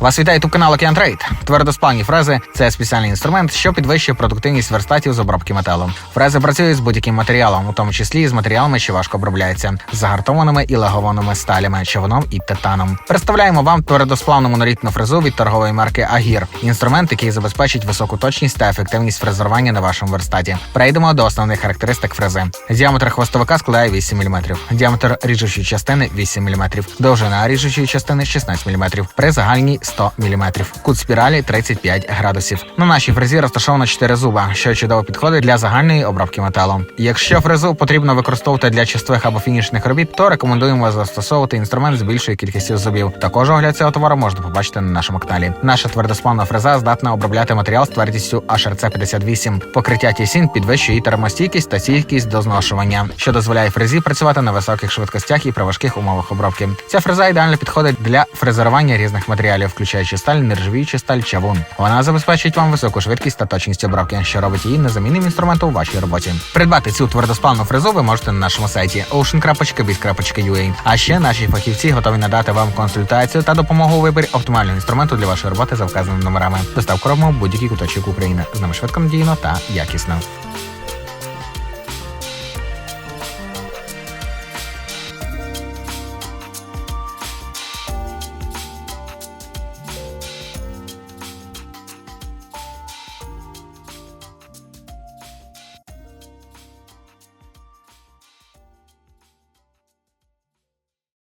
Вас вітає ютуб канал Океан Трейд. Твердосплавні фрези це спеціальний інструмент, що підвищує продуктивність верстатів з обробки металу. Фрези працюють з будь-яким матеріалом, у тому числі з матеріалами, що важко обробляються, з загартованими і лагованими сталями, човном і титаном. Представляємо вам твердосплавну монолітну фрезу від торгової марки Агір. Інструмент, який забезпечить високу точність та ефективність фрезерування на вашому верстаті. Перейдемо до основних характеристик фрези. Діаметр хвостовика складає 8 мм, діаметр ріжучої частини 8 мм, довжина ріжучої частини 16 мм, при загальній 100 мм, кут спіралі 35 градусів. На нашій фрезі розташовано 4 зуба, що чудово підходить для загальної обробки металу. Якщо фрезу потрібно використовувати для чистових або фінішних робіт, то рекомендуємо застосовувати інструмент з більшою кількістю зубів. Також огляд цього товару можна побачити на нашому каналі. Наша твердосплавна фреза здатна обробляти матеріал з твердістю HRC 58. Покриття тісін підвищує її термостійкість та стійкість до зношування, що дозволяє фрезі працювати на високих швидкостях і при важких умовах обробки. Ця фреза ідеально підходить для фрезерування різних матеріалів, включаючи сталь, нержавіючу сталь, чавун. Вона забезпечить вам високу швидкість та точність обробки, що робить її незамінним інструментом у вашій роботі. Придбати цю твердосплавну фрезу ви можете на нашому сайті ocean.biz.ua. А ще наші фахівці готові надати вам консультацію та допомогу у виборі оптимального інструменту для вашої роботи за вказаними номерами. Доставку робимо будь-який куточок України. З нами швидко надійно та якісно.